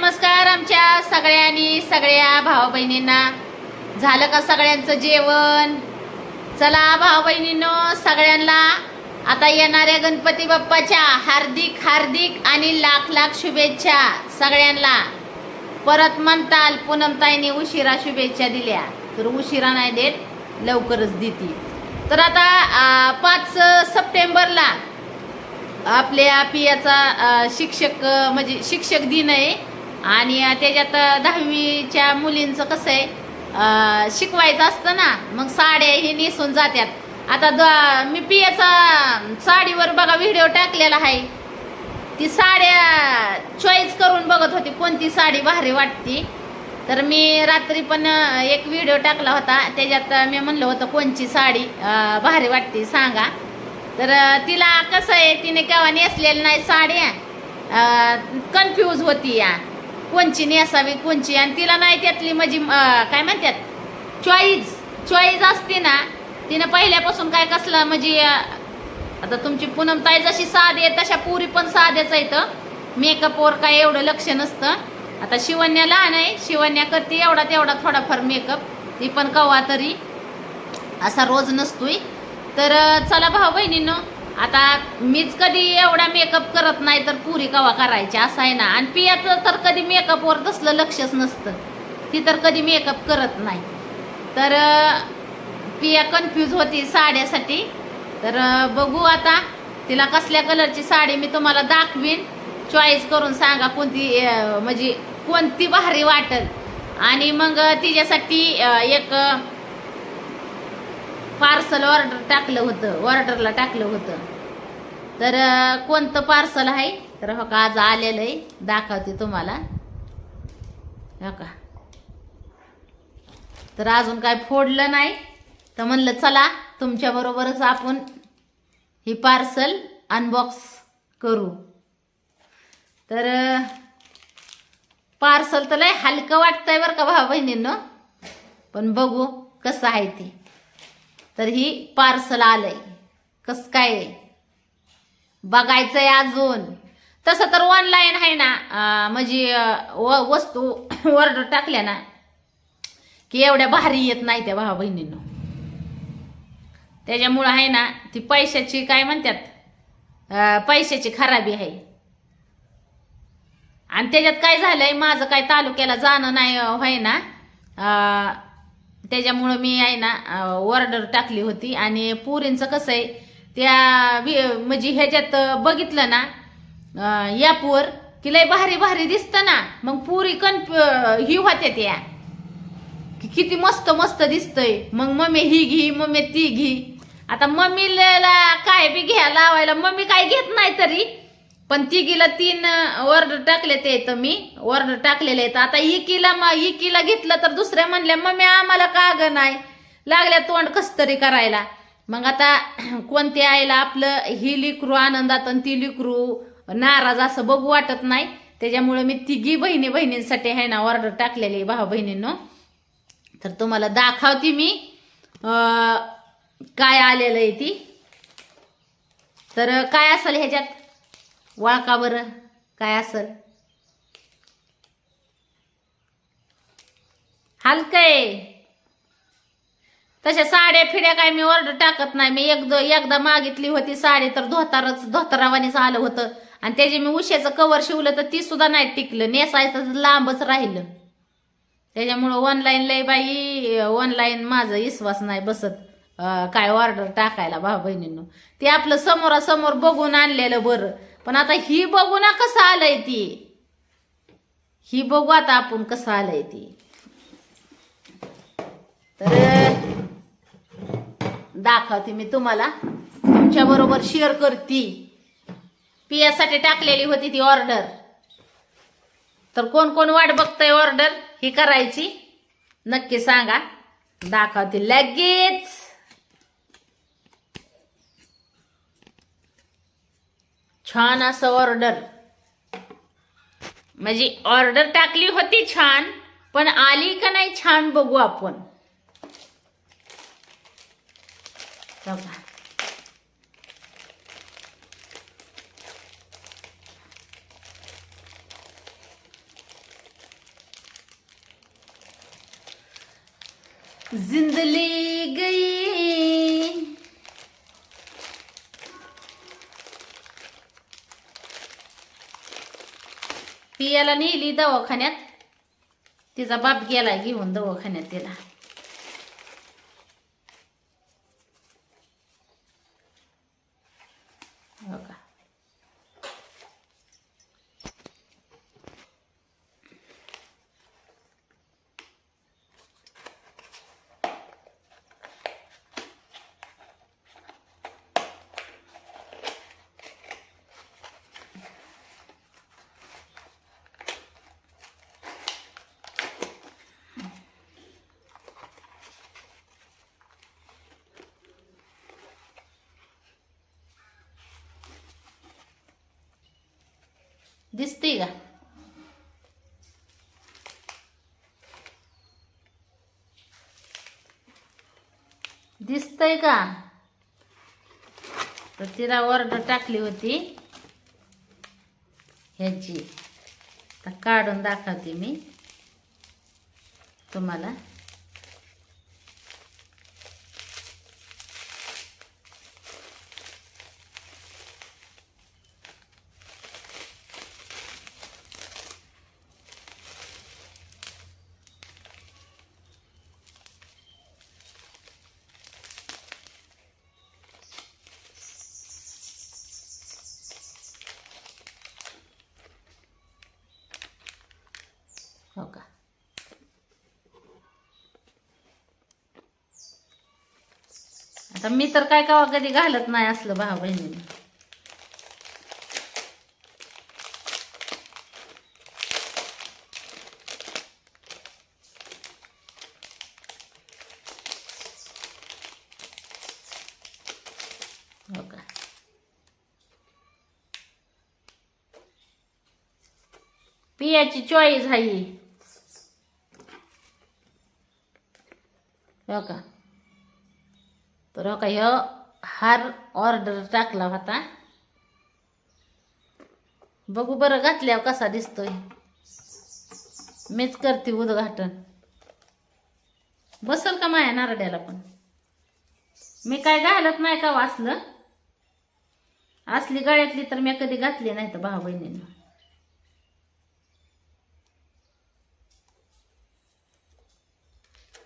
नमस्कार आमच्या सगळ्यांनी सगळ्या भाऊ बहिणींना झालं का सगळ्यांचं जेवण? चला भाऊ बहिणींनो सगळ्यांना आता येणाऱ्या गणपती बाप्पाच्या हार्दिक हार्दिक आणि लाख लाख शुभेच्छा सगळ्यांना. परत म्हणताल पूनमताईने उशिरा शुभेच्छा दिल्या. तर उशिरा नाही देत लवकरच देती तर आता पाच सप्टेंबरला आपल्या पियाचा शिक्षक म्हणजे शिक्षक दिन आहे. आणि त्याच्यात दहावीच्या मुलींचं कसं आहे शिकवायचं असतं ना मग साड्या हे नेसून जात्यात. आता द मी पियाचा साडीवर बघा व्हिडिओ टाकलेला आहे. ती साड्या चॉईस करून बघत होती कोणती साडी भारी वाटती. तर मी रात्री पण एक व्हिडिओ टाकला होता त्याच्यात मी म्हणलं होतं कोणची साडी भारी वाटते सांगा. तर तिला कसं आहे तिने केव्हा नेसलेलं नाही साड्या कन्फ्यूज होती या. कोणची नेसावी कोणची? आणि तिला नाही त्यातली माझी काय म्हणतात? चॉईस चॉईस असते ना तिनं पहिल्यापासून काय कसलं म्हणजे आता तुमची पूनमताई जशी साधी आहे तशा पुरी पण साध्याच येतं मेकअपवर काय एवढं लक्ष नसतं. आता शिवण्या लहान आहे शिवण्या करते एवढा तेवढा थोडाफार मेकअप ती पण कवा तरी असा रोज नसतोय. तर चला भाऊ बहिणींनो आता मीच कधी एवढा मेकअप करत नाही तर पुरी कवा करायची? असं आहे ना. आणि पियाचं तर कधी मेकअपवर तसलं लक्षच नसतं. ती तर कधी मेकअप करत नाही. तर पिया कन्फ्यूज होती साड्यासाठी. तर बघू आता तिला कसल्या कलरची साडी मी तुम्हाला दाखवीन. चॉईस करून सांगा कोणती म्हणजे कोणती भारी वाटेल. आणि मग तिच्यासाठी एक पार्सल ऑर्डर टाकलं होतं ऑर्डरला टाकलं होतं. तर कोणतं पार्सल आहे? तर हो का आज आलेलं आहे. दाखवते तुम्हाला. हो का? तर अजून काय फोडलं नाही. तर म्हणलं चला तुमच्या बरोबरच आपण ही पार्सल अनबॉक्स करू. तर पार्सल तर लय हलकं वाटतंय बरं का भाऊ बहिणींनो. पण बघू कसं आहे ते. तर ही पार्सल आलंय. कस काय? आहे? बघायचंय अजून. तसं तर ऑनलाईन आहे ना म्हणजे व- वस्तू ऑर्डर टाकल्या ना की एवढ्या भारी येत नाही त्या भावा बहिणींनो. त्याच्यामुळं आहे ना ती पैशाची काय म्हणतात पैशाची खराबी आहे. आणि त्याच्यात काय झालंय माझं काय तालुक्याला जाणं नाही व्हाय ना त्याच्यामुळं मी आहे ना ऑर्डर टाकली होती. आणि पुरींचं कसं आहे त्या वि- म्हणजे ह्याच्यात बघितलं ना यापवर की लय भारी भारी दिसतं ना. मग पुरी कन्फ ही होत्या त्या. की किती मस्त मस्त दिसतंय. मग मम्मी ही घी मम्मी ती घी. आता मम्मीला काय बी घ्या लावायला मम्मी काय घेत नाही तरी पण तिघीला तीन ऑर्डर टाकले ते तर मी ऑर्डर टाकलेले आहेत. आता इकीला मा इकीला घेतलं तर दुसऱ्या म्हणल्या मम्मी आम्हाला का ग नाही? लागल्या तोंड कस तरी करायला. मग आता कोणते आईला आपलं ही लिकरू आनंदात आणि ती लिकरू नाराज असं बघू वाटत नाही. त्याच्यामुळे मी तिघी बहिणी बहिणींसाठी आहे ना ऑर्डर टाकलेली भाऊ बहिणींनो तर तुम्हाला दाखवते मी काय आलेलं आहे ती. तर काय असेल ह्याच्यात? वाळका बरं? काय असेल हलकय. तशा साड्या फिड्या काय मी ऑर्डर टाकत नाही. मी एकदा एकदा मागितली होती साडी तर धोतारच धोतरावानीच आलं होतं. आणि त्याचे मी उशाचं कवर शिवलं तर ती सुद्धा नाही टिकलं. नेसायचं लांबच राहिलं. त्याच्यामुळं ऑनलाईन लय बाई ऑनलाईन माझा विश्वास नाही बसत. काय ऑर्डर टाकायला भाऊ बहिणींनो. ते आपलं समोरासमोर बघून आणलेलं बरं. पण आता ही बघू ना कसं आलंय ती. ही बघू आता आपण कसं आलंय ती. तर दाखवते मी तुम्हाला. तुमच्या बरोबर शेअर करते. पियासाठी टाकलेली होती ती ऑर्डर तर कोण कोण वाट बघतंय ऑर्डर ही करायची. नक्की सांगा. दाखवते लगेच. छान असं ऑर्डर म्हणजे ऑर्डर टाकली होती छान पण आली का नाही छान बघू आपण. जिंदली गई पियाला नेली दवाखान्यात. तिचा बाप गेलाय घेऊन दवाखान्यात तिला हो का दिसते का दिसतंय का तर तिला ऑर्डर टाकली होती. ह्याची. तर काढून दाखवते मी. तुम्हाला हो का आता मी तर काय कावा कधी घालत नाही असलं भाव बहिणीने हो का? पियाची चॉईस आहे. हो का? तर का ह्यो हार ऑर्डर टाकला होता. बघू बरं घातल्यावर कसा दिसतोय. मीच करते उद्घाटन. बसल का माया नारड्याला पण? मी काय घालत नाही का वाचलं? असली गळ्यातली तर मी कधी घातली नाही तर भाऊ बहिणींना.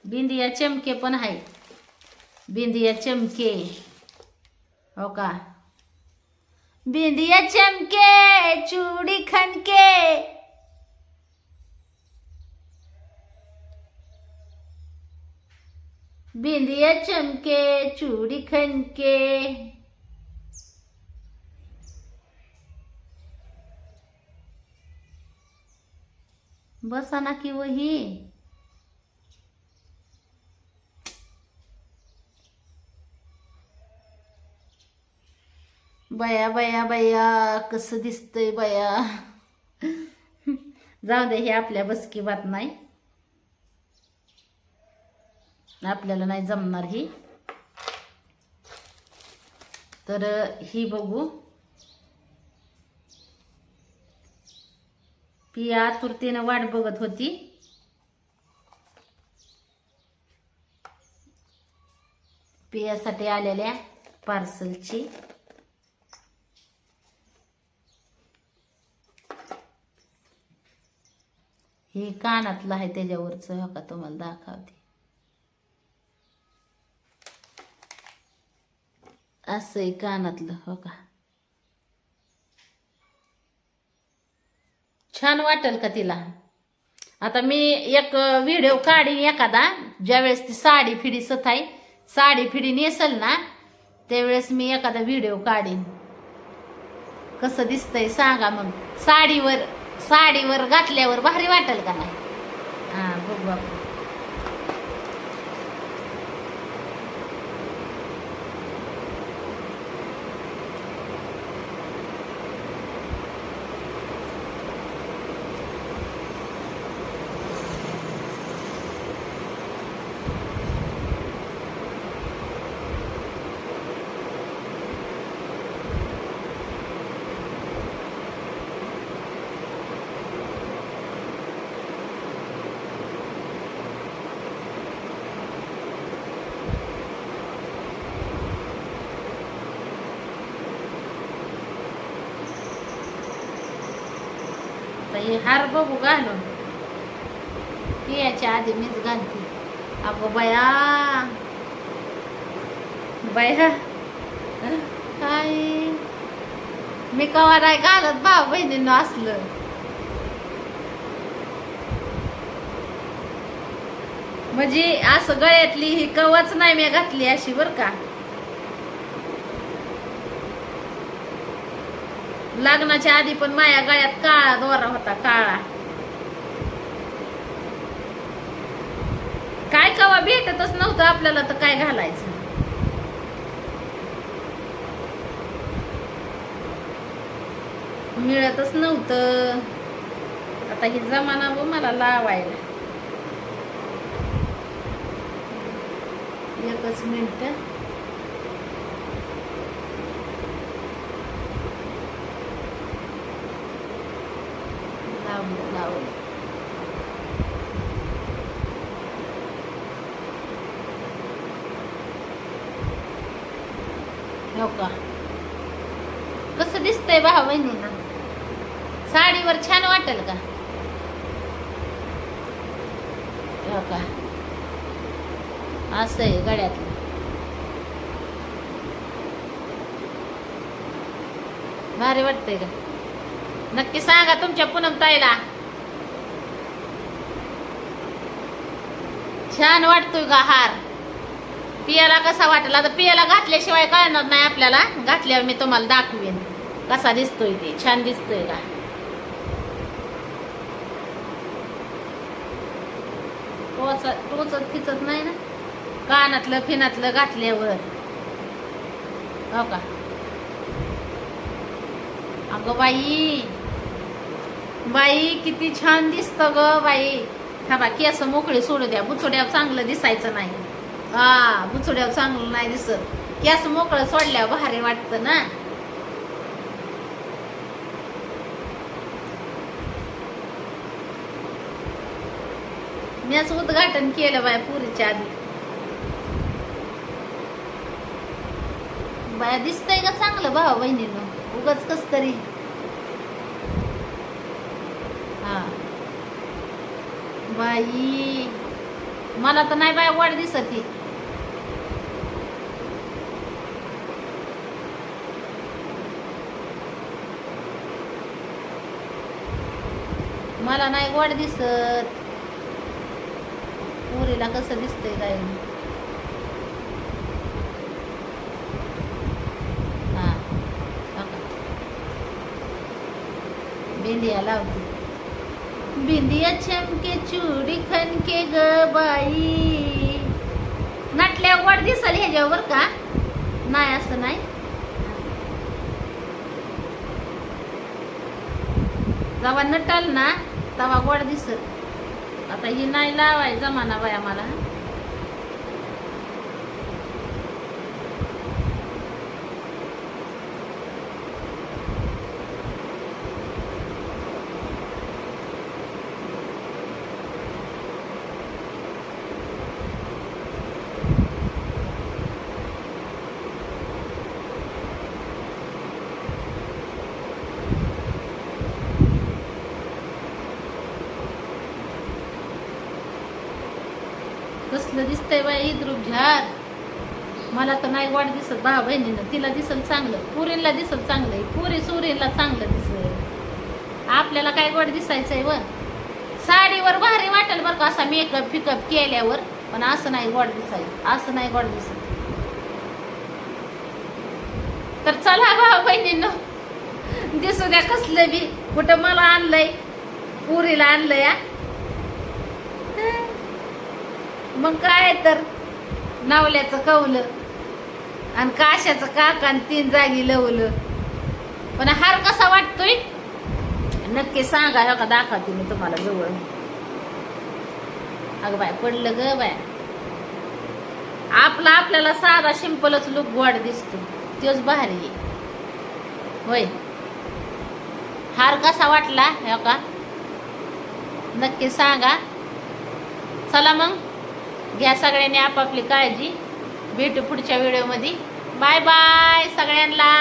बिंदिया चमके पण आहेत बिंदिया चमके। हो का? बिंदिया चमके, चूड़ी खनके। बिंदिया चमके, चूड़ी खनके। बसा ना की वही? बया बया बया कसं दिसतंय बया? जाऊ दे हे आपल्या बसकी बात नाही. आपल्याला नाही जमणार ही. तर ही बघू. पिया आतुरतेनं वाट बघत होती. पियासाठी आलेल्या पार्सलची हे कानातलं आहे त्याच्यावरचं. हो का तुम्हाला दाखवते. असं आहे कानातलं हो का? छान वाटेल का तिला? आता मी एक व्हिडिओ काढीन एखादा ज्यावेळेस ती साडी फिडी सथाई साडी फिडी नेसल ना त्यावेळेस मी एखादा व्हिडिओ काढीन. कसं दिसतंय सांगा मग. साडीवर साडीवर घातल्यावर भारी वाटेल का नाही? हां बघू आपण. हे हार बघू घालून. पियाच्या आधी मीच घालते. अगो बया. बया. काय? मी कवा नाही घालत भाऊ बहिणीनं असलं. म्हणजे असं गळ्यातली ही कवच नाही मी घातली अशी बर का. लग्नाच्या आधी पण माझ्या गळ्यात काळा दोरा होता काळा. काय कवा भेटतच नव्हतं आपल्याला तर काय घालायचं? मिळतच नव्हतं. आता ही जमाना व मला लावायला. एकच मिनिट लावलं लावलं हो का कसं दिसतंय भाऊ बहिणींना साडीवर छान वाटेल का? हो का असं आहे गळ्यातलं. भारी वाटतंय का नक्की सांगा तुमच्या पूनम ताईला. छान वाटतोय का हार पियाला कसा वाटला? आता पियाला घातल्याशिवाय कळणार नाही आपल्याला. घातल्यावर मी तुम्हाला दाखवेन. कसा दिसतोय ते? छान दिसतोय का? टोच टोचत फिचत नाही ना? कानातलं फिनातलं घातल्यावर. हो का? अगं बाई बाई किती छान दिसत ग बाई. हा बा केस मोकळे सोडू द्या. बुचोड्या चांगलं दिसायचं नाही. हा बुचोड्यावर चांगलं नाही दिसत. गॅस मोकळं सोडल्यावर भारी वाटतं ना. मी असं उद्घाटन केलं बाय पुरीच्या आधी. बाया दिसतंय का चांगलं भाऊ बहिणीनं? उगाच कस तरी. हा. बाई मला तर नाही बाय वाढ दिसत ती. मला नाही वाढ दिसत. पुरीला कसं दिसतंय काय? हा बिंदिया लावते. बिंदिया चमके नटल्या वर दिसल ह्याच्यावर का? नाही असं नाही. जेव्हा नटल ना तेव्हा गोड दिसत. आता ही नाही लावाय जमाना बाय आम्हाला. दिसतंय बाई इद्रूप झार मला तर नाही वाट दिसत भावा बहिणीनं. तिला दिसल चांगलं. पुरीला दिसल चांगलं. पुरी सुरीला चांगलं दिसल. आपल्याला काय गोड दिसायचंय व? साडीवर भारी वाटेल बरं का असा मेकअप फिकअप केल्यावर. पण असं नाही गोड दिसायचं. असं नाही गोड दिसत. तर चला भाऊ बहिणीनं. दिसू द्या कसलं बी. कुठं मला आणलंय? पुरीला आणलंय हा? मग काय तर नावल्याचं कवलं आणि काशाचं काक आणि तीन जागी लवलं. पण हार कसा वाटतोय? नक्की सांगा ह्या का दाखवते मी तुम्हाला जवळ. अगं बाय पडलं ग बाय आपला आपल्याला साधा सिंपलच लुक गोड दिसतो. तोच भारी आहे. होय. हार कसा वाटला ह्या का नक्की सांगा. चला मग. घ्या सगळ्यांनी आपापली काळजी. भेटू पुढच्या व्हिडिओमध्ये बाय बाय सगळ्यांना.